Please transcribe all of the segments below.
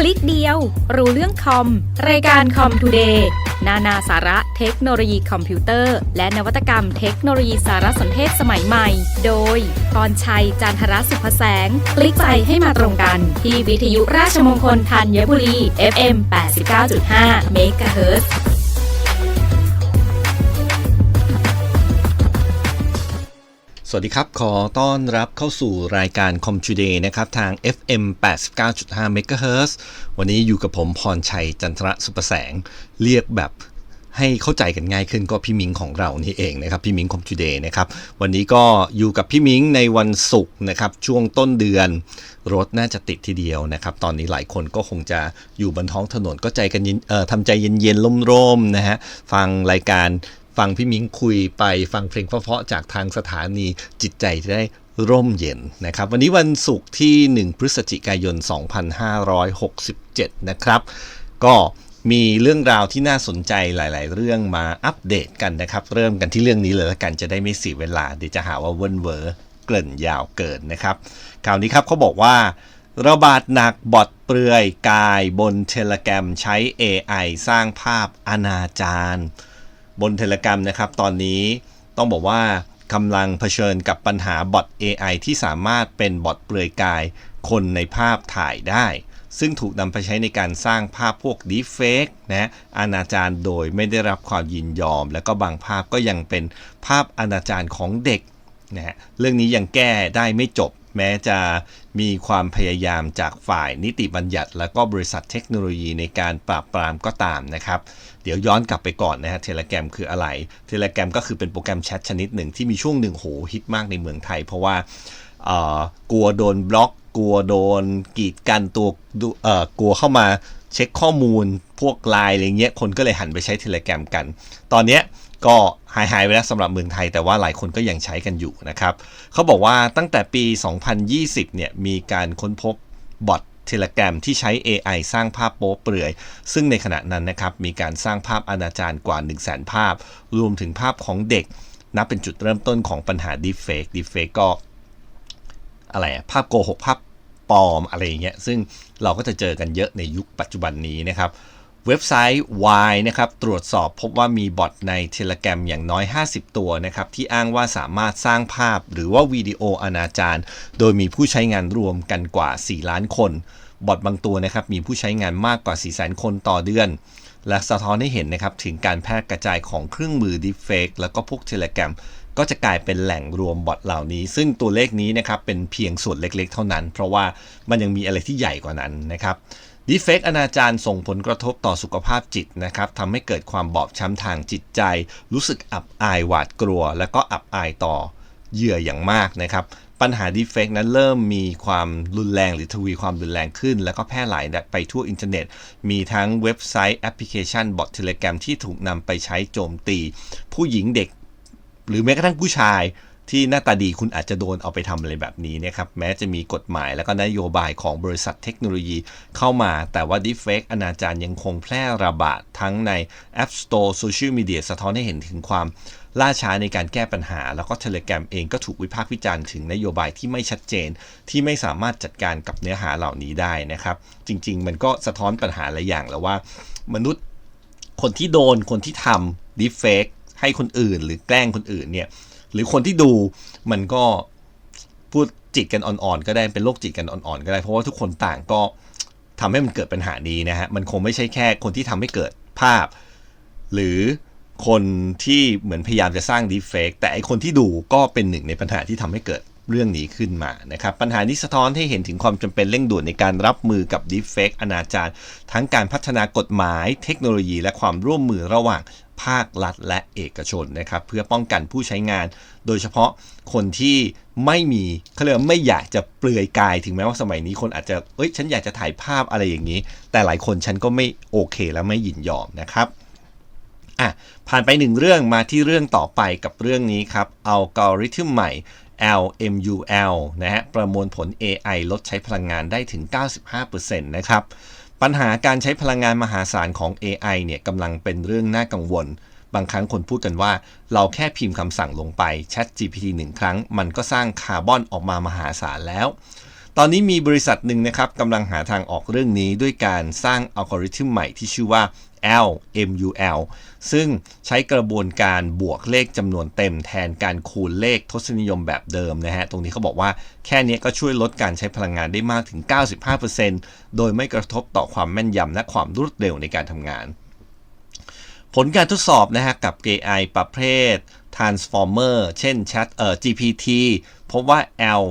คลิกเดียว รู้เรื่องคอม รายการคอมทูเดย์นานาสาระเทคโนโลยีคอมพิวเตอร์ และนวัตกรรมเทคโนโลยีสารสนเทศสมัยใหม่ โดยกรชัย จันทรสุภแสง คลิกใจให้มาตรงกัน ที่วิทยุราชมงคลธัญบุรี FM 89.5เสวัสดีครับ ขอต้อนรับเข้าสู่รายการ Com Today นะครับทาง FM 89.5 MHz วันนี้อยู่กับผมพรชัยจันทระสุประแสง เรียกแบบให้เข้าใจกันง่ายขึ้นก็พี่มิงของเรานี่เองนะครับพี่มิง Com Today นะครับวันนี้ก็อยู่กับพี่มิงในวันศุกร์นะครับช่วงต้นเดือน รถน่าจะติดทีเดียวนะครับ ตอนนี้หลายคนก็คงจะอยู่บนท้องถนนก็ใจกันเย็นเอ่อทำใจเย็นๆร่มๆนะฮะฟังรายการ ฟังพี่มิ้งคุยไปฟังเพลงเพราะๆจากทางสถานีจิตใจจะได้ร่มเย็นนะครับ วันนี้วันศุกร์ที่ 1 พฤศจิกายน 2567 นะครับ ก็มีเรื่องราวที่น่าสนใจหลาย ๆ เรื่องมาอัปเดตกันนะครับ เริ่มกันที่เรื่องนี้เลยละกันจะได้ไม่เสียเวลา เดี๋ยวจะหาว่าเวินเวอเกริ่นยาวเกินนะครับคราวนี้ครับเขาบอกว่าระบาดหนักบอทเปลือยกายบนเทเลแกรมใช้ AI สร้างภาพอนาจาร บนเทเลกรมนะครับ ตอนนี้ต้องบอกว่ากำลังเผชิญกับปัญหาบอท AI ที่สามารถเป็นบอทเปลือยกาย คนในภาพถ่ายได้ ซึ่งถูกนำไปใช้ในการสร้างภาพพวก deepfake นะอนาจารโดยไม่ได้รับความยินยอม แล้วก็บางภาพก็ยังเป็นภาพอนาจารของเด็กนะฮะเรื่องนี้ยังแก้ได้ไม่จบ แม้จะมีความพยายามจากฝ่ายนิติบัญญัติ และก็บริษัทเทคโนโลยีในการปราบปรามก็ตามนะครับ เดี๋ยวย้อนกลับไปก่อนนะฮะเทเลแกรมคืออะไรเทเลแกรมก็คือเป็นโปรแกรมแชทชนิดหนึ่งที่มีช่วงหนึ่งโหฮิตมากในเมืองไทย เพราะว่ากลัวโดนบล็อก กลัวโดนกีดกันตัวกลัวเข้ามาเช็คข้อมูลพวกไลน์อะไรเงี้ยคนก็เลยหันไปใช้เทเลแกรมกัน ตอนเนี้ยก็หายหายไปแล้วสำหรับเมืองไทยแต่ว่าหลายคนก็ยังใช้กันอยู่นะครับเขาบอกว่าตั้งแต่ปี 2020 เนี่ยมีการค้นพบบอท เทเล gram ที่ใช้ AI สร้างภาพโป๊เปลือย ซึ่งในขณะนั้นนะครับมีการสร้างภาพอนาจารกว่า 1 0 0 0 0แภาพ รวมถึงภาพของเด็ก นับเป็นจุดเริ่มต้นของปัญหา Deepfake Deepfake ก็อะไรภาพโกหกภาพปลอมอะไรอย่างเงี้ยซึ่งเราก็จะเจอกันเยอะในยุคปัจจุบันนี้นะครับ เว็บไซต์ Y นะครับตรวจสอบพบว่ามีบอทใน Telegram อย่างน้อย 50 ตัวนะครับที่อ้างว่าสามารถสร้างภาพหรือว่าวิดีโออนาจารโดยมีผู้ใช้งานรวมกันกว่า 4 ล้านคน บอทบางตัวนะครับมีผู้ใช้งานมากกว่า 4 0 0 0 0 0คนต่อเดือน และสะท้อนให้เห็นนะครับถึงการแพร่กระจายของเครื่องมือ Deepfake แล้วก็พวก Telegram ก็จะกลายเป็นแหล่งรวมบอทเหล่านี้ ซึ่งตัวเลขนี้นะครับเป็นเพียงส่วนเล็กๆ เท่านั้น เพราะว่ามันยังมีอะไรที่ใหญ่กว่านั้นนะครับ ดีเฟกอนาจารส่งผลกระทบต่อสุขภาพจิตนะครับทำให้เกิดความบอบช้ำทางจิตใจ รู้สึกอับอายหวาดกลัว และก็อับอายต่อเหยื่ออย่างมากนะครับ ปัญหาดีเฟกนั้นเริ่มมีความรุนแรงหรือทวีความรุนแรงขึ้น แล้วก็แพร่หลายไปทั่วอินเทอร์เน็ต มีทั้งเว็บไซต์แอปพลิเคชันบอทเทเลแกรมที่ถูกนำไปใช้โจมตี ผู้หญิงเด็ก หรือแม้กระทั่งผู้ชาย ที่หน้าตาดีคุณอาจจะโดนเอาไปทำอะไรแบบนี้นะครับแม้จะมีกฎหมายและก็นโยบายของบริษัทเทคโนโลยีเข้ามา แต่ว่า Deepfake อนาจารยังคงแพร่ระบาดทั้งใน App Store Social Media สะท้อนให้เห็นถึงความล่าช้าในการแก้ปัญหา แล้วก็ Telegram เองก็ถูกวิพากษ์วิจารณ์ถึงนโยบายที่ไม่ชัดเจน ที่ไม่สามารถจัดการกับเนื้อหาเหล่านี้ได้นะครับ จริง ๆ มันก็สะท้อนปัญหาหลายอย่างแล้วว่า มนุษย์คนที่โดนคนที่ทำ Deepfake ให้คนอื่น หรือแกล้งคนอื่นเนี่ย หรือคนที่ดูมันก็พูดจิตกันอ่อนๆก็ได้เป็นโรคจิตกันอ่อนๆก็ได้ เพราะว่าทุกคนต่างก็ทำให้มันเกิดปัญหานี้นะฮะมันคงไม่ใช่แค่คนที่ทำให้เกิดภาพ หรือคนที่เหมือนพยายามจะสร้างดีเฟกแต่ไอคนที่ดูก็เป็นหนึ่งในปัญหาที่ทำให้เกิด เรื่องนี้ขึ้นมานะครับ ปัญหานี้สะท้อนให้เห็นถึงความจำเป็นเร่งด่วนในการรับมือกับดีเฟกอนาจารทั้งการพัฒนากฎหมาย เทคโนโลยี และความร่วมมือระหว่างภาครัฐและเอกชนนะครับ เพื่อป้องกันผู้ใช้งาน โดยเฉพาะคนที่ไม่มีเขาเรียกไม่อยากจะเปลือยกายถึงแม้ว่าสมัยนี้คนอาจจะเอ้ยฉันอยากจะถ่ายภาพอะไรอย่างนี้ แต่หลายคนฉันก็ไม่โอเคและไม่ยินยอมนะครับอะผ่านไปหนึ่งเรื่องมาที่เรื่องต่อไปกับเรื่องนี้ครับอัลกอริทึมใหม่ LMUL นะฮะประมวลผล AI ลดใช้พลังงานได้ถึง 95%นะครับ ปัญหาการใช้พลังงานมหาศาลของ AI เนี่ยกำลังเป็นเรื่องน่ากังวล บางครั้งคนพูดกันว่า เราแค่พิมพ์คำสั่งลงไป Chat GPT หนึ่งครั้ง มันก็สร้างคาร์บอนออกมามหาศาลแล้ว ตอนนี้มีบริษัทหนึ่งนะครับกำลังหาทางออกเรื่องนี้ด้วยการสร้างอัลกอริทึมใหม่ที่ชื่อว่า LMUL ซึ่งใช้กระบวนการบวกเลขจำนวนเต็มแทนการคูณเลขทศนิยมแบบเดิมนะฮะ ตรงนี้เขาบอกว่าแค่นี้ก็ช่วยลดการใช้พลังงานได้มากถึง 95%โดยไม่กระทบต่อความแม่นยำและความรวดเร็วในการทำงาน ผลการทดสอบนะฮะกับ AI ประเภท Transformer เช่น Chat เอ่อ GPT พบว่า L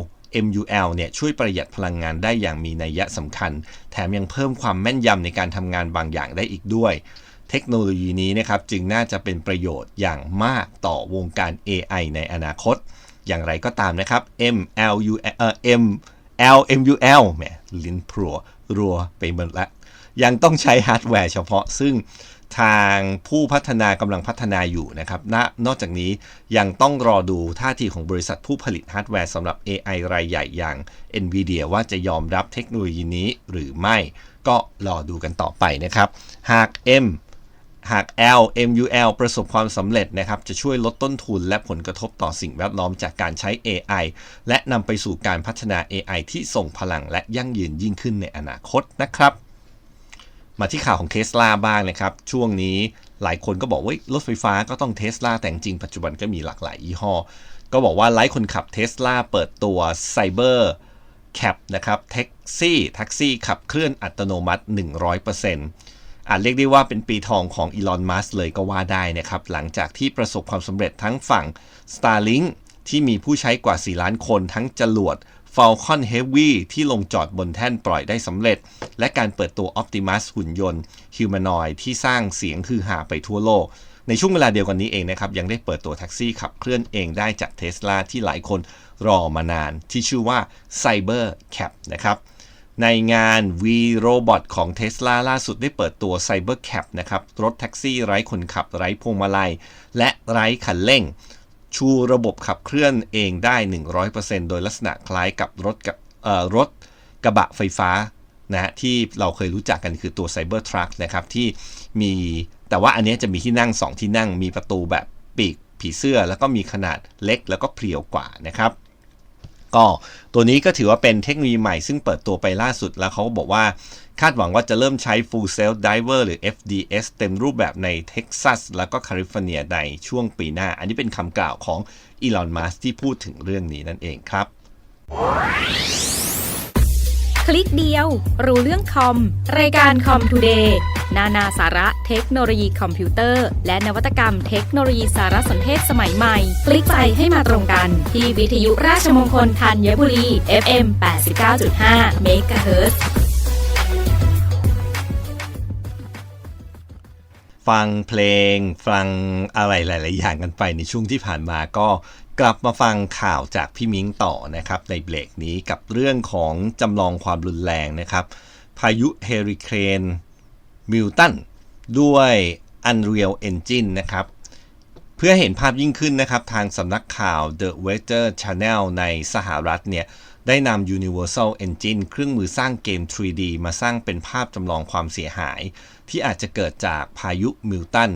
MUL เนี่ยช่วยประหยัดพลังงานได้อย่างมีนัยยะสำคัญ แถมยังเพิ่มความแม่นยำในการทำงานบางอย่างได้อีกด้วย เทคโนโลยีนี้นะครับจึงน่าจะเป็นประโยชน์อย่างมากต่อวงการ AI ในอนาคต อย่างไรก็ตามนะครับ MLU เอ่อ M LMUL แหมลิ้นพรัวรัวไปหมดละยังต้องใช้ฮาร์ดแวร์เฉพาะซึ่ง ทางผู้พัฒนากำลังพัฒนาอยู่นะครับนนอกจากนี้ยังต้องรอดูท่าทีของบริษัทผู้ผลิตฮาร์ดแวร์สำหรับ AI รายใหญ่อย่าง NVIDIA ว่าจะยอมรับเทคโนโลยีนี้หรือไม่ ก็รอดูกันต่อไปนะครับ หาก M หาก L MUL ประสบความสำเร็จนะครับ จะช่วยลดต้นทุนและผลกระทบต่อสิ่งแวดล้อมจากการใช้ AI และนำไปสู่การพัฒนา AI ที่ส่งพลังและยั่งยืนยิ่งขึ้นในอนาคตนะครับ มาที่ข่าวของเท s l a บ้างนะครับ ช่วงนี้หลายคนก็บอกว่ารถไฟฟ้าก็ต้องเท s l a แต่จริงปัจจุบันก็มีหลากหลายยี่ห้อ ก็บอกว่าไลฟ์คนขับเท s l a เปิดตัว Cyber Cap นะครับแท็กซี่แท็กซี่ขับเคลื่อนอัตโนมัติ 100%อาจเรียกได้ว่าเป็นปีทองของอีลอน มัสเลยก็ว่าได้นะครับ หลังจากที่ประสบความสำเร็จทั้งฝั่ง Starlink ที่มีผู้ใช้กว่า 4 ล้านคนทั้งจรวด Falcon Heavy ที่ลงจอดบนแท่นปล่อยได้สำเร็จ และการเปิดตัว Optimus หุ่นยนต์ Humanoid ที่สร้างเสียงคือหาไปทั่วโลก ในช่วงเวลาเดียวกันนี้เองนะครับ ยังได้เปิดตัวแท็กซี่ขับเคลื่อนเองได้จากเท s l a ที่หลายคนรอมานาน ที่ชื่อว่า Cyber Cap นะครับในงาน V Robot ของ Tesla ล่าสุดได้เปิดตัว Cybercab นะครับ รถแท็กซี่ไร้คนขับไร้พวงมาลัย และไร้คันเร่ง ชูระบบขับเคลื่อนเองได้ 100%โดยลักษณะคล้ายกับรถกับรถกระบะไฟฟ้านะฮะที่เราเคยรู้จักกันคือตัว Cybertruck นะครับ ที่มีแต่ว่าอันนี้จะมีที่นั่ง 2 ที่นั่ง มีประตูแบบปีกผีเสื้อ แล้วก็มีขนาดเล็กแล้วก็เพรียวกว่านะครับ ก็ตัวนี้ก็ถือว่าเป็นเทคโนโลยีใหม่ซึ่งเปิดตัวไปล่าสุดแล้วเขาก็บอกว่า คาดหวังว่าจะเริ่มใช้ Full Self Driver หรือ FDS เต็มรูปแบบในเท็กซัสแล้วก็แคลิฟอร์เนียในช่วงปีหน้า อันนี้เป็นคำกล่าวของอีลอน มัสที่พูดถึงเรื่องนี้นั่นเองครับ คลิกเดียว รู้เรื่องคอม รายการคอมทูเดย์นานาสาระเทคโนโลยีคอมพิวเตอร์ และนวัตกรรมเทคโนโลยีสารสนเทศสมัยใหม่ คลิกไปให้มาตรงกัน ที่วิทยุราชมงคลธัญบุรี FM 89.5เฟังเพลง ฟังอะไรหลาย ๆ อย่างกันไปในช่วงที่ผ่านมาก็กลับมาฟังข่าวจากพี่มิ้งต่อนะครับ ในเบรกนี้กับเรื่องของจำลองความรุนแรงนะครับ พายุเฮริเคนมิลตันด้วย Unreal Engine นะครับ เพื่อเห็นภาพยิ่งขึ้นนะครับ ทางสำนักข่าว The Weather Channel ในสหรัฐเนี่ยได้นำ Universal Engine เครื่องมือสร้างเกม 3D มาสร้างเป็นภาพจำลองความเสียหาย ที่อาจจะเกิดจากพายุมิลตัน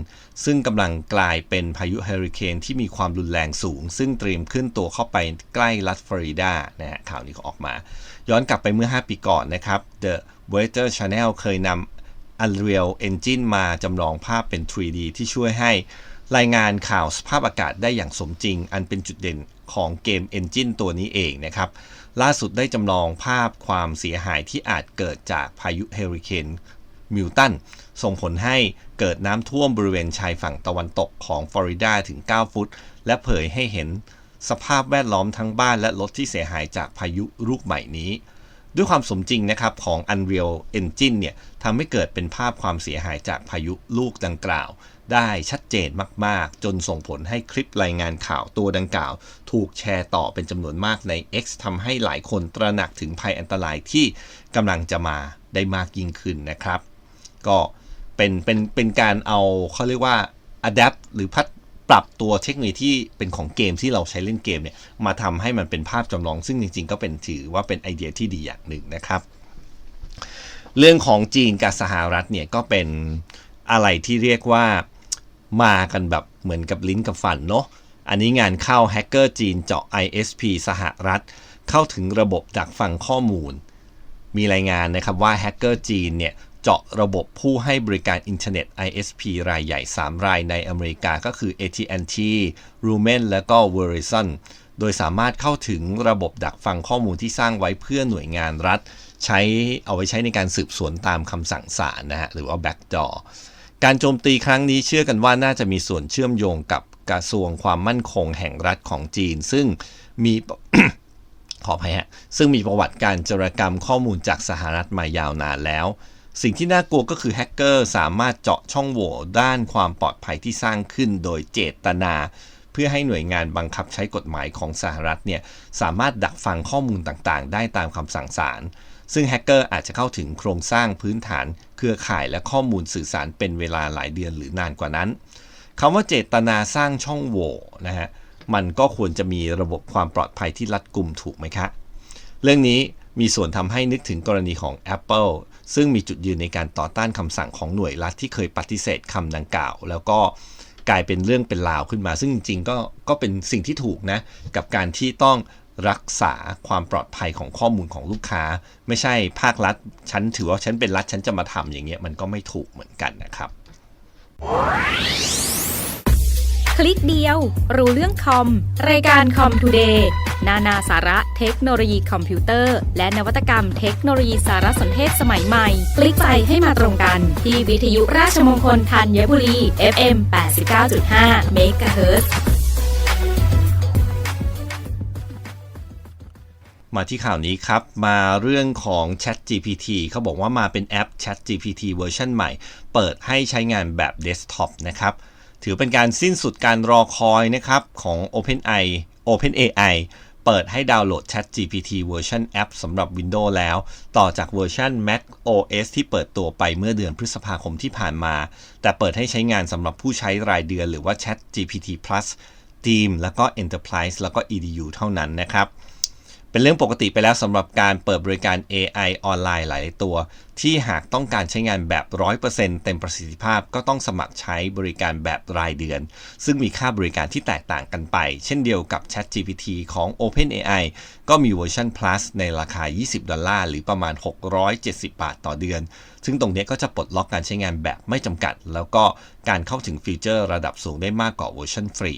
ซึ่งกำลังกลายเป็นพายุเฮอริเคนที่มีความรุนแรงสูง ซึ่งเตรียมขึ้นตัวเข้าไปใกล้รัฐฟลอริดานะฮะข่าวนี้ก็ออกมา ย้อนกลับไปเมื่อ 5 ปีก่อนนะครับ The Weather Channel เคยนำ Unreal Engine มาจำลองภาพเป็น 3D ที่ช่วยให้รายงานข่าวสภาพอากาศได้อย่างสมจริง อันเป็นจุดเด่นของเกม Engine ตัวนี้เองนะครับ ล่าสุดได้จำลองภาพความเสียหายที่อาจเกิดจากพายุเฮอริเคนมิลตัน ส่งผลให้เกิดน้ำท่วมบริเวณชายฝั่งตะวันตกของฟลอริดาถึง 9 ฟุต และเผยให้เห็นสภาพแวดล้อมทั้งบ้านและรถที่เสียหายจากพายุลูกใหม่นี้ ด้วยความสมจริงนะครับของ Unreal Engine เนี่ยทำให้เกิดเป็นภาพความเสียหายจากพายุลูกดังกล่าว ได้ชัดเจนมาก ๆ จนส่งผลให้คลิปรายงานข่าวตัวดังกล่าว ถูกแชร์ต่อเป็นจำนวนมากใน X ทำให้หลายคนตระหนักถึงภัยอันตรายที่กำลังจะมาได้มากยิ่งขึ้นนะครับ ก็ เป็นเป็นเป็นการเอาเขาเรียกว่า adapt หรือพัฒปรับตัวเทคโนโลยีที่เป็นของเกมที่เราใช้เล่นเกมเนี่ยมาทำให้มันเป็นภาพจำลอง ซึ่งจริง ๆ ก็เป็นถือว่าเป็นไอเดียที่ดีอย่างหนึ่งนะครับ เรื่องของจีนกับสหรัฐเนี่ยก็เป็นอะไรที่เรียกว่ามากันแบบเหมือนกับลิ้นกับฟันเนาะอันนี้งานเข้าแฮกเกอร์จีนเจาะ ISP สหรัฐ เข้าถึงระบบดักฟังข้อมูล มีรายงานนะครับว่าแฮกเกอร์จีนเนี่ย เจาะระบบผู้ให้บริการอินเทอร์เน็ต ISP รายใหญ่ 3 รายในอเมริกาก็คือ AT&T, Lumen และก็ Verizon โดยสามารถเข้าถึงระบบดักฟังข้อมูลที่สร้างไว้เพื่อหน่วยงานรัฐ ใช้เอาไว้ใช้ในการสืบสวนตามคำสั่งศาลนะฮะหรือว่า backdoor การโจมตีครั้งนี้เชื่อกันว่าน่าจะมีส่วนเชื่อมโยงกับกระทรวงความมั่นคงแห่งรัฐของจีน ซึ่งมีขออภัยฮะซึ่งมีประวัติการจรกรรมข้อมูลจากสหรัฐมายาวนานแล้ว สิ่งที่น่ากลัวก็คือแฮกเกอร์สามารถเจาะช่องโหว่ด้านความปลอดภัยที่สร้างขึ้นโดยเจตนา เพื่อให้หน่วยงานบังคับใช้กฎหมายของสหรัฐเนี่ยสามารถดักฟังข้อมูลต่างๆ ได้ตามคำสั่งศาลซึ่งแฮกเกอร์อาจจะเข้าถึงโครงสร้างพื้นฐาน เครือข่ายและข้อมูลสื่อสารเป็นเวลาหลายเดือนหรือนานกว่านั้นคำว่าเจตนาสร้างช่องโหว่นะฮะมันก็ควรจะมีระบบความปลอดภัยที่รัดกุมถูกไหมคะ เรื่องนี้มีส่วนทำให้นึกถึงกรณีของ Apple ซึ่งมีจุดยืนในการต่อต้านคำสั่งของหน่วยรัฐที่เคยปฏิเสธคำดังกล่าว แล้วก็กลายเป็นเรื่องเป็นราวขึ้นมา ซึ่งจริงๆก็ก็เป็นสิ่งที่ถูกนะ กับการที่ต้องรักษาความปลอดภัยของข้อมูลของลูกค้า ไม่ใช่ภาครัฐฉันถือว่าฉันเป็นรัฐฉันจะมาทำอย่างเงี้ยมันก็ไม่ถูกเหมือนกันนะครับ ลิกเดียว รู้เรื่องคอม รายการคอมทูเดย์นานาสาระเทคโนโลยีคอมพิวเตอร์ และนวัตกรรมเทคโนโลยีสารสนเทศสมัยใหม่ คลิกไปให้มาตรงกัน ที่วิทยุราชมงคลธัญบุรี FM 89.5 MHz มาที่ข่าวนี้ครับ มาเรื่องของ Chat GPT เขาบอกว่ามาเป็นแอป Chat GPT เวอร์ชันใหม่ เปิดให้ใช้งานแบบเดสก์ท็อปนะครับ ถือเป็นการสิ้นสุดการรอคอยนะครับของ OpenAI OpenAI เปิดให้ดาวน์โหลด Chat GPT เวอร์ชันแอปสำหรับ Windows แล้ว ต่อจากเวอร์ชัน Mac OS ที่เปิดตัวไปเมื่อเดือนพฤษภาคมที่ผ่านมา แต่เปิดให้ใช้งานสำหรับผู้ใช้รายเดือนหรือว่า Chat GPT Plus Team แล้วก็ Enterprise แล้วก็ EDU เท่านั้นนะครับ เป็นเรื่องปกติไปแล้วสำหรับการเปิดบริการ AI ออนไลน์หลายตัว ที่หากต้องการใช้งานแบบ 100%เต็มประสิทธิภาพก็ต้องสมัครใช้บริการแบบรายเดือน ซึ่งมีค่าบริการที่แตกต่างกันไป เช่นเดียวกับ ChatGPT ของ OpenAI ก็มีเวอร์ชัน Plus ในราคา 20 ดอลลาร์ หรือประมาณ 670 บาทต่อเดือน ซึ่งตรงนี้ก็จะปลดล็อกการใช้งานแบบไม่จำกัด แล้วก็การเข้าถึงฟีเจอร์ระดับสูงได้มากกว่าเวอร์ชันฟรี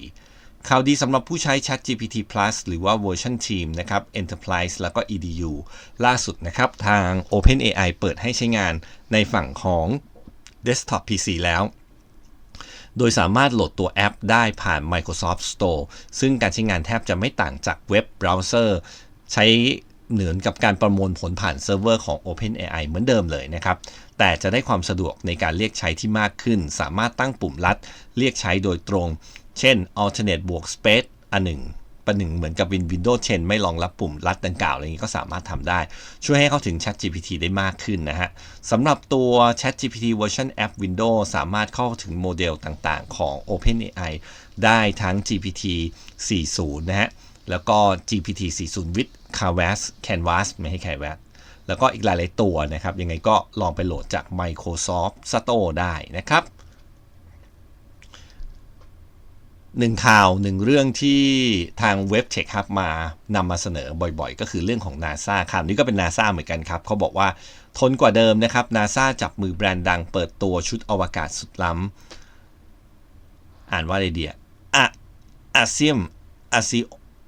ข่าวดีสำหรับผู้ใช้ ChatGPT Plus หรือว่าเวอร์ชัน Team นะครับ Enterprise แล้วก็ EDU ล่าสุดนะครับ ทาง OpenAI เปิดให้ใช้งานในฝั่งของ Desktop PC แล้ว โดยสามารถโหลดตัวแอปได้ผ่าน Microsoft Store ซึ่งการใช้งานแทบจะไม่ต่างจากเว็บเบราว์เซอร์ใช้เหมือนกับการประมวลผลผ่านเซิร์ฟเวอร์ของ OpenAI เหมือนเดิมเลยนะครับ แต่จะได้ความสะดวกในการเรียกใช้ที่มากขึ้น สามารถตั้งปุ่มลัด เรียกใช้โดยตรง เช่น alternate บวก space อันหนึ่งประหนึ่งเหมือนกับ Win Windows 10 ไม่รองรับปุ่มลัดดังกล่าวอะไรอย่างนี้ก็สามารถทำได้ ช่วยให้เข้าถึง Chat GPT ได้มากขึ้นนะฮะสำหรับตัว Chat GPT เวอร์ชันแอป Windows สามารถเข้าถึงโมเดลต่างๆ ของ OpenAI ได้ทั้ง GPT 40 นะฮะ แล้วก็ GPT 40 with Canvas Canvas ไม่ให้ Canvas แล้วก็อีกหลายๆตัวนะครับ ยังไงก็ลองไปโหลดจาก Microsoft Store ได้นะครับ หนึ่งข่าวหนึ่งเรื่องที่ทางเว็บเทคครับมานำมาเสนอบ่อยๆ ก็คือเรื่องของ NASA ข่าวนี้ก็เป็น NASA เหมือนกันครับ เขาบอกว่าทนกว่าเดิมนะครับ NASA จับมือแบรนด์ดังเปิดตัวชุดอวกาศสุดล้ำ อ่านว่าอะไรเดียอะอาเซียมอาซิ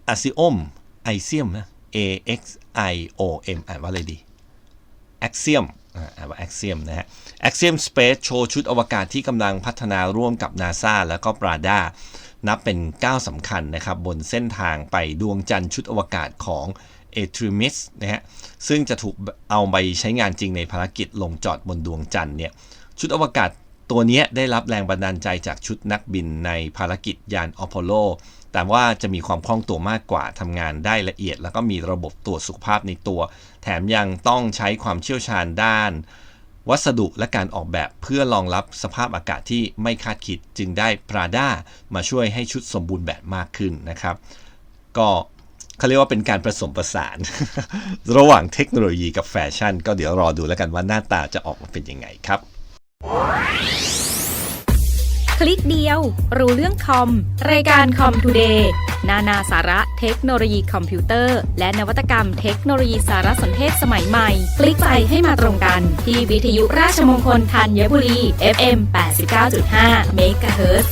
อาซิอมไอเซียมนะ A X I O M อ่านว่าอะไรดี Axiom อ่านว่า Axiom นะฮะ Axiom Space โชว์ชุดอวกาศที่กำลังพัฒนาร่วมกับ NASA แล้วก็ Prada นับเป็นก้าวสำคัญนะครับ บนเส้นทางไปดวงจันทร์ชุดอวกาศของ a t r i m i s นะฮะซึ่งจะถูกเอาไปใช้งานจริงในภารกิจลงจอดบนดวงจันทร์เนี่ยชุดอวกาศตัวนี้ได้รับแรงบันดาลใจจากชุดนักบินในภารกิจยานอพอลโล แต่ว่าจะมีความคล่องตัวมากกว่าทำงานได้ละเอียด แล้วก็มีระบบตรวจสุขภาพในตัว แถมยังต้องใช้ความเชี่ยวชาญด้าน วัสดุและการออกแบบเพื่อรองรับสภาพอากาศที่ไม่คาดคิดจึงได้ Prada มาช่วยให้ชุดสมบูรณ์แบบมากขึ้นนะครับ ก็เขาเรียกว่าเป็นการผสมผสาน ระหว่างเทคโนโลยีกับแฟชั่น ก็เดี๋ยวรอดูแล้วกันว่าหน้าตาจะออกมาเป็นยังไงครับ คลิกเดียว รู้เรื่องคอม รายการคอมทูเดย์ นานาสาระเทคโนโลยีคอมพิวเตอร์ และนวัตกรรมเทคโนโลยีสารสนเทศสมัยใหม่ คลิกไปให้มาตรงกัน ที่วิทยุราชมงคลธัญบุรี FM 89.5 MHz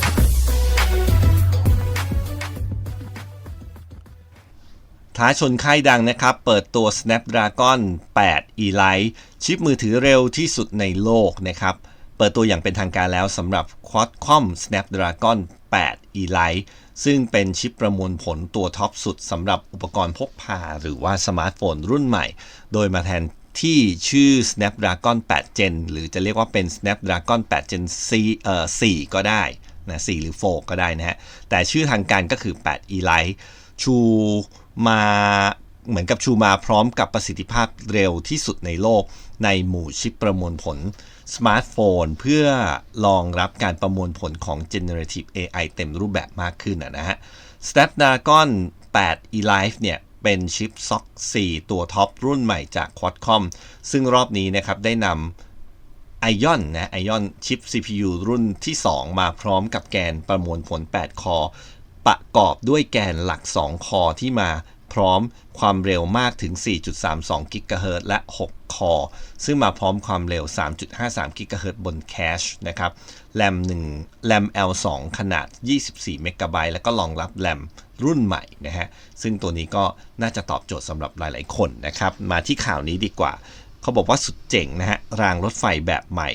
ท้าชนค่ายดังนะครับ เปิดตัว Snapdragon 8 Elite ชิปมือถือเร็วที่สุดในโลกนะครับ เปิดตัวอย่างเป็นทางการแล้วสำหรับ Qualcomm Snapdragon 8 Elite ซึ่งเป็นชิปประมวลผลตัวท็อปสุดสำหรับอุปกรณ์พกพา หรือว่าสมาร์ทโฟนรุ่นใหม่ โดยมาแทนที่ชื่อ Snapdragon 8 Gen หรือจะเรียกว่าเป็น Snapdragon 8 Gen C เอ่อ4ก็ได้นะ4หรือ 4 ก็ได้นะฮะ แต่ชื่อทางการก็คือ 8 Elite ชูมาเหมือนกับชูมาพร้อมกับประสิทธิภาพเร็วที่สุดในโลก ในหมู่ชิปประมวลผลสมาร์ทโฟน เพื่อรองรับการประมวลผลของ generative AI เต็มรูปแบบมากขึ้นนะฮะ Snapdragon 8 Elite เนี่ยเป็นชิป SoC 4 ตัวท็อปรุ่นใหม่จาก Qualcomm ซึ่งรอบนี้นะครับได้นำ Ion นะ Ion ชิป CPU รุ่นที่ 2 มาพร้อมกับแกนประมวลผล 8 คอ ประกอบด้วยแกนหลัก 2 คอที่มา พร้อมความเร็วมากถึง 4.32 กิกะเฮิรตซ์และ 6 คอ ซึ่งมาพร้อมความเร็ว 3.53 กิกะเฮิรตซ์บนแคชนะครับแรม1แรม L2 ขนาด 24 เมกะไบต์แล้วก็รองรับแรมรุ่นใหม่นะฮะ ซึ่งตัวนี้ก็น่าจะตอบโจทย์สำหรับหลาย ๆ คนนะครับ มาที่ข่าวนี้ดีกว่า เขาบอกว่าสุดเจ๋งนะฮะ รางรถไฟแบบใหม่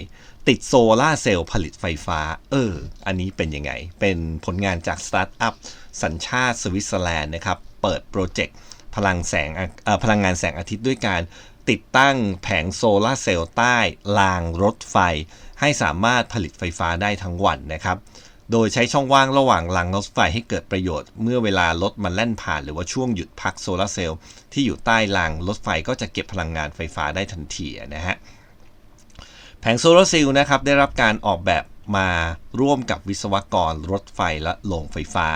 ติดโซลาร์เซลล์ผลิตไฟฟ้า เออ อันนี้เป็นยังไง เป็นผลงานจากสตาร์ทอัพสัญชาติสวิตเซอร์แลนด์นะครับ ปิดโปรเจกต์พลังแสงพลังงานแสงอาทิตย์ด้วยการติดตั้งแผงโซลาร์เซลล์ใต้รางรถไฟ ให้สามารถผลิตไฟฟ้าได้ทั้งวันนะครับ โดยใช้ช่องว่างระหว่างรางรถไฟให้เกิดประโยชน์ เมื่อเวลารถมันแล่นผ่านหรือว่าช่วงหยุดพักโซลาร์เซลล์ที่อยู่ใต้รางรถไฟก็จะเก็บพลังงานไฟฟ้าได้ทันทีนะฮะแผงโซลาร์เซลล์นะครับได้รับการออกแบบมาร่วมกับวิศวกรรถไฟและโรงไฟฟ้า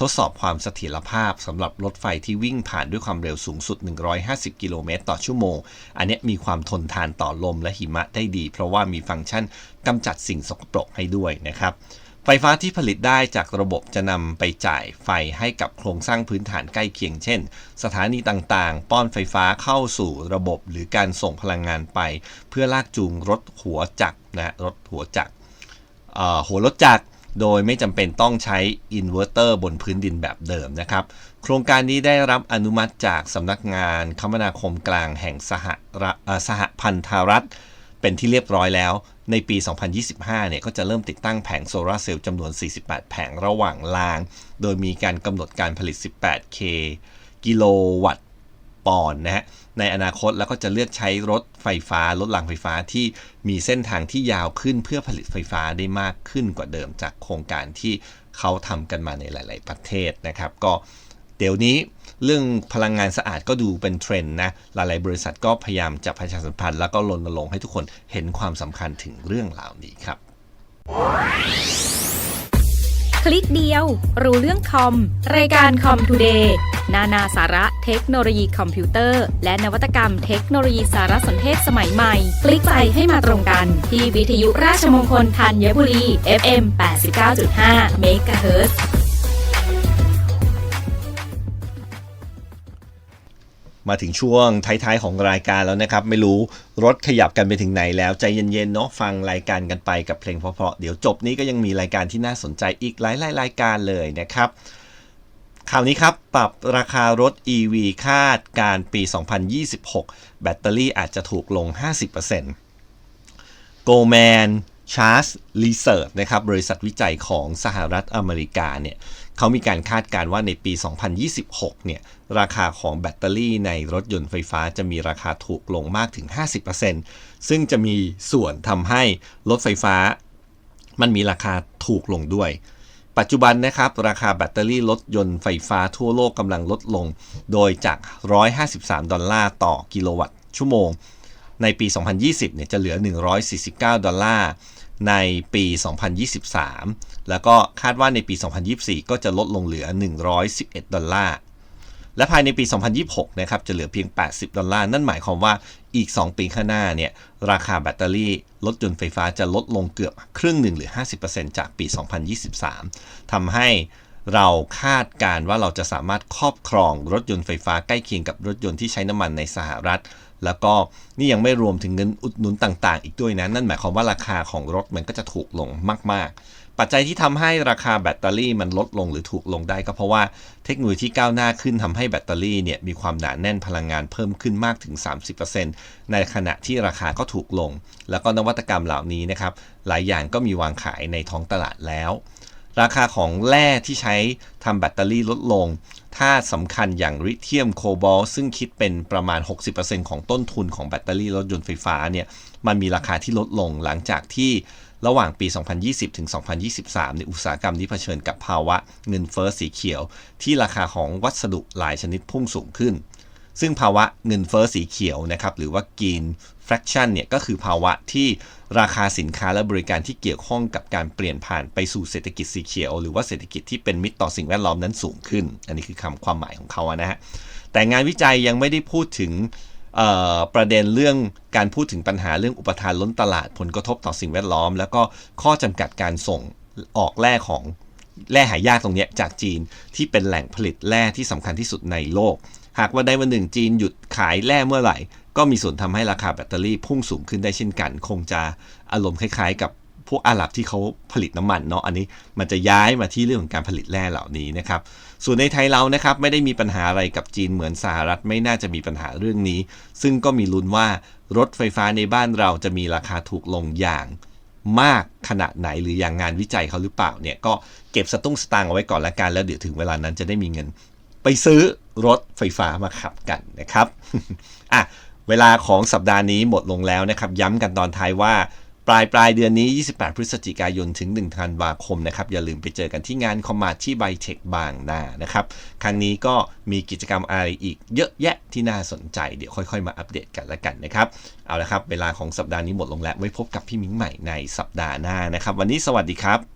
ทดสอบความเสถียรภาพสำหรับรถไฟที่วิ่งผ่านด้วยความเร็วสูงสุด 150 กิโลเมตรต่อชั่วโมง อันนี้มีความทนทานต่อลมและหิมะได้ดี เพราะว่ามีฟังก์ชันกำจัดสิ่งสกปรกให้ด้วยนะครับไฟฟ้าที่ผลิตได้จากระบบจะนำไปจ่ายไฟให้กับโครงสร้างพื้นฐานใกล้เคียงเช่น สถานีต่างๆ ป้อนไฟฟ้าเข้าสู่ระบบหรือการส่งพลังงานไป เพื่อลากจูงรถหัวจักรนะรถหัวจักรหัวรถจักร โดยไม่จำเป็นต้องใช้อินเวอร์เตอร์บนพื้นดินแบบเดิมนะครับ โครงการนี้ได้รับอนุมัติจากสำนักงานคมนาคมกลางแห่งสหสหพันธรัฐ เป็นที่เรียบร้อยแล้ว ในปี 2025 เนี่ยก็จะเริ่มติดตั้งแผงโซลาร์เซลล์จำนวน 48 แผงระหว่างราง โดยมีการกำหนดการผลิต 18K กิโลวัตต์ปอนด์นะฮะ ในอนาคตแล้วก็จะเลือกใช้รถไฟฟ้ารถรางไฟฟ้าที่มีเส้นทางที่ยาวขึ้นเพื่อผลิตไฟฟ้าได้มากขึ้นกว่าเดิมจากโครงการที่เขาทำกันมาในหลาย ๆ ประเทศนะครับ ก็เดี๋ยวนี้เรื่องพลังงานสะอาดก็ดูเป็นเทรนด์นะ หลาย ๆ บริษัทก็พยายามจะประชาสัมพันธ์แล้วก็รณรงค์ให้ทุกคนเห็นความสำคัญถึงเรื่องเหล่านี้ครับ ลิกเดียว รู้เรื่องคอม รายการคอมทูเดย์นานาสาระเทคโนโลยีคอมพิวเตอร์ และนวัตกรรมเทคโนโลยีสารสนเทศสมัยใหม่ คลิกไปให้มาตรงกัน ที่วิทยุราชมงคลธัญบุรี FM 89.5 MHz มาถึงช่วงท้ายๆของรายการแล้วนะครับ ไม่รู้รถขยับกันไปถึงไหนแล้วใจเย็นๆเนาะฟังรายการกันไปกับเพลงเพราะๆเดี๋ยวจบนี้ก็ยังมีรายการที่น่าสนใจอีกหลายๆรายการเลยนะครับข่าวนี้ครับ ปรับราคารถ EV คาดการปี 2026 แบตเตอรี่อาจจะถูกลง 50% Goldman Sachs Research น ชาร์สรีเสิร์ตนะครับบริษัทวิจัยของสหรัฐอเมริกาเนี่ยเขามีการคาดการณ์ว่าในปี 2026 เนี่ยราคาของแบตเตอรี่ในรถยนต์ไฟฟ้าจะมีราคาถูกลงมากถึง 50%ซึ่งจะมีส่วนทำให้รถไฟฟ้า มันมีราคาถูกลงด้วย ปัจจุบันนะครับ ราคาแบตเตอรี่รถยนต์ไฟฟ้าทั่วโลกกำลังลดลง โดยจาก 153 ดอลลาร์ต่อกิโลวัตต์ชั่วโมง ในปี 2020 เนี่ยจะเหลือ 149 ดอลลาร์ ในปี 2023 แล้วก็คาดว่าในปี 2024 ก็จะลดลงเหลือ 111 ดอลลาร์ และภายในปี 2026 นะครับ จะเหลือเพียง 80 ดอลลาร์ นั่นหมายความว่าอีก 2 ปีข้างหน้าเนี่ย ราคาแบตเตอรี่รถยนต์ไฟฟ้าจะลดลงเกือบครึ่งหนึ่งหรือ 50%จากปี 2023 ทำให้เราคาดการณ์ว่าเราจะสามารถครอบครองรถยนต์ไฟฟ้าใกล้เคียงกับรถยนต์ที่ใช้น้ำมันในสหรัฐ แล้วก็นี่ยังไม่รวมถึงเงินอุดหนุนต่างๆ อีกด้วยนะ นั่นหมายความว่าราคาของรถมันก็จะถูกลงมาก ๆ ปัจจัยที่ทำให้ราคาแบตเตอรี่มันลดลงหรือถูกลงได้ก็เพราะว่าเทคโนโลยีที่ก้าวหน้าขึ้นทำให้แบตเตอรี่เนี่ยมีความหนาแน่นพลังงานเพิ่มขึ้นมากถึง 30%ในขณะที่ราคาก็ถูกลง แล้วก็นวัตกรรมเหล่านี้นะครับหลายอย่างก็มีวางขายในท้องตลาดแล้ว ราคาของแร่ที่ใช้ทำแบตเตอรี่ลดลงธาตุสำคัญอย่างลิเธียมโคบอลซึ่งคิดเป็นประมาณ 60%ของต้นทุนของแบตเตอรี่รถยนต์ไฟฟ้าเนี่ยมันมีราคาที่ลดลงหลังจากที่ระหว่างปี 2020 ถึง 2023 ในยอุตสาหกรรมนี้เผชิญกับภาวะเงินเฟ้อสีเขียว ที่ราคาของวัสดุหลายชนิดพุ่งสูงขึ้น ซึ่งภาวะเงินเฟอ้อสีเขียวนะครับหรือว่า green fraction เนี่ยก็คือภาวะที่ราคาสินค้าและบริการที่เกี่ยวข้องกับการเปลี่ยนผ่านไปสู่เศรษฐกิจสีเขียว หรือว่าเศรษฐกิจที่เป็นมิตรต่อสิ่งแวดล้อมนั้นสูงขึ้น อันนี้คือคำความหมายของเขาะนะฮะแต่งานวิจัยยังไม่ได้พูดถึงประเด็นเรื่องการพูดถึงปัญหาเรื่องอุปทานล้นตลาดผลกระทบต่อสิ่งแวดล้อม แล้วก็ข้อจำกัดการส่งออกแร่ของแร่หายากตรงนี้จากจีนที่เป็นแหล่งผลิตแร่ที่สำคัญที่สุดในโลก หากวันใดวันหนึ่งจีนหยุดขายแร่เมื่อไหร่ ก็มีส่วนทำให้ราคาแบตเตอรี่พุ่งสูงขึ้นได้เช่นกัน คงจะอารมณ์คล้ายๆ กับพวกอาหรับที่เขาผลิตน้ำมันเนาะอันนี้มันจะย้ายมาที่เรื่องของการผลิตแร่เหล่านี้นะครับส่วนในไทยเรานะครับไม่ได้มีปัญหาอะไรกับจีนเหมือนสหรัฐไม่น่าจะมีปัญหาเรื่องนี้ ซึ่งก็มีลุ้นว่ารถไฟฟ้าในบ้านเราจะมีราคาถูกลงอย่างมากขนาดไหนหรืออย่างงานวิจัยเขาหรือเปล่าเนี่ยก็เก็บสตุ้งสตางค์เอาไว้ก่อนละกันแล้วเดี๋ยวถึงเวลานั้นจะได้มีเงิน ไปซื้อ รถไฟฟ้ามาขับกันนะครับอะเวลาของสัปดาห์นี้หมดลงแล้วนะครับ ย้ำกันตอนท้ายว่าปลายปลายเดือนนี้ 28 พฤศจิกายน ถึง 1 ธันวาคมนะครับ อย่าลืมไปเจอกันที่งานคอมมาที่ไบเทคบางนานะครับ ครั้งนี้ก็มีกิจกรรมอะไรอีกเยอะแยะที่น่าสนใจ เดี๋ยวค่อยๆ มาอัปเดตกันละกันนะครับ เอาละครับ เวลาของสัปดาห์นี้หมดลงแล้ว ไว้พบกับพี่มิ้งใหม่ในสัปดาห์หน้านะครับ วันนี้สวัสดีครับ